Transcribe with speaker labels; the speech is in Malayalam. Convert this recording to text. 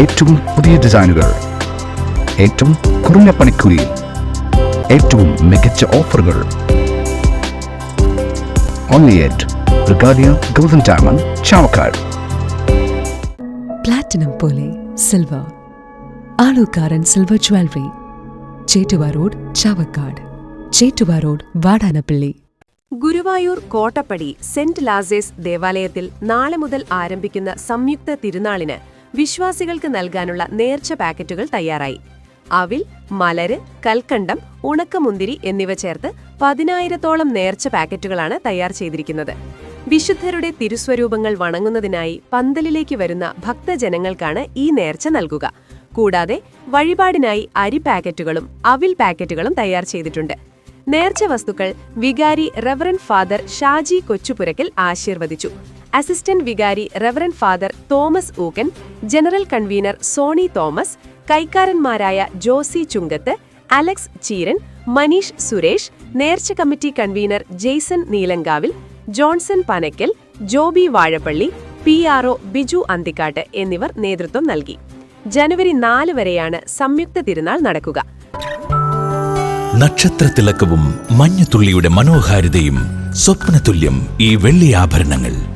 Speaker 1: ഏറ്റവും പുതിയ ഡിസൈനുകൾ. ഏറ്റവും കുറഞ്ഞ പണിക്കൂലിയിൽ ഏറ്റവും മികച്ച ഓഫറുകൾ. Only at Regalia golden diamond Chavakkad
Speaker 2: platinum പോലെ silver Alukkaran silver jewellery Chettuva road Chavakkad Chettuva road Vadanappally
Speaker 3: Guruvayur Kottappady saint ലാസേസ് ദേവാലയത്തിൽ നാളെ മുതൽ ആരംഭിക്കുന്ന സംയുക്ത തിരുനാളിന് വിശ്വാസികൾക്ക് നൽകാനുള്ള നേർച്ച പാക്കറ്റുകൾ തയ്യാറായി. അവിൽ മലര് കൽക്കണ്ടം ഉണക്കമുന്തിരി എന്നിവ ചേർത്ത് പതിനായിരത്തോളം നേർച്ച പാക്കറ്റുകളാണ് തയ്യാർ ചെയ്തിരിക്കുന്നത്. വിശുദ്ധരുടെ തിരുസ്വരൂപങ്ങൾ വണങ്ങുന്നതിനായി പന്തലിലേക്ക് വരുന്ന ഭക്തജനങ്ങൾക്കാണ് ഈ നേർച്ച നൽകുക. കൂടാതെ വഴിപാടിനായി അരി പാക്കറ്റുകളും അവിൽ പാക്കറ്റുകളും തയ്യാർ ചെയ്തിട്ടുണ്ട്. നേർച്ച വസ്തുക്കൾ വികാരി റെവറൻ ഫാദർ ഷാജി കൊച്ചുപുരക്കൽ ആശീർവദിച്ചു. അസിസ്റ്റന്റ് വികാരി reverend father Thomas Ookkan general convener Soni Thomas കൈക്കാരന്മാരായ Josy ചുങ്കത്ത് അലക്സ് ചീരൻ മനീഷ് സുരേഷ് നേർച്ച committee convener Jaison Neelankavil Johnson Panakkal Joby Vazhappally P R Biju Anthikkatt എന്നിവർ നേതൃത്വം നൽകി. ജനുവരി നാല് വരെയാണ് സംയുക്ത തിരുനാൾ നടക്കുക.
Speaker 4: നക്ഷത്ര നക്ഷത്രത്തിളക്കവും മഞ്ഞത്തുള്ളിയുടെ മനോഹാരിതയും സ്വപ്നതുല്യം ഈ വെള്ളി ആഭരണങ്ങൾ.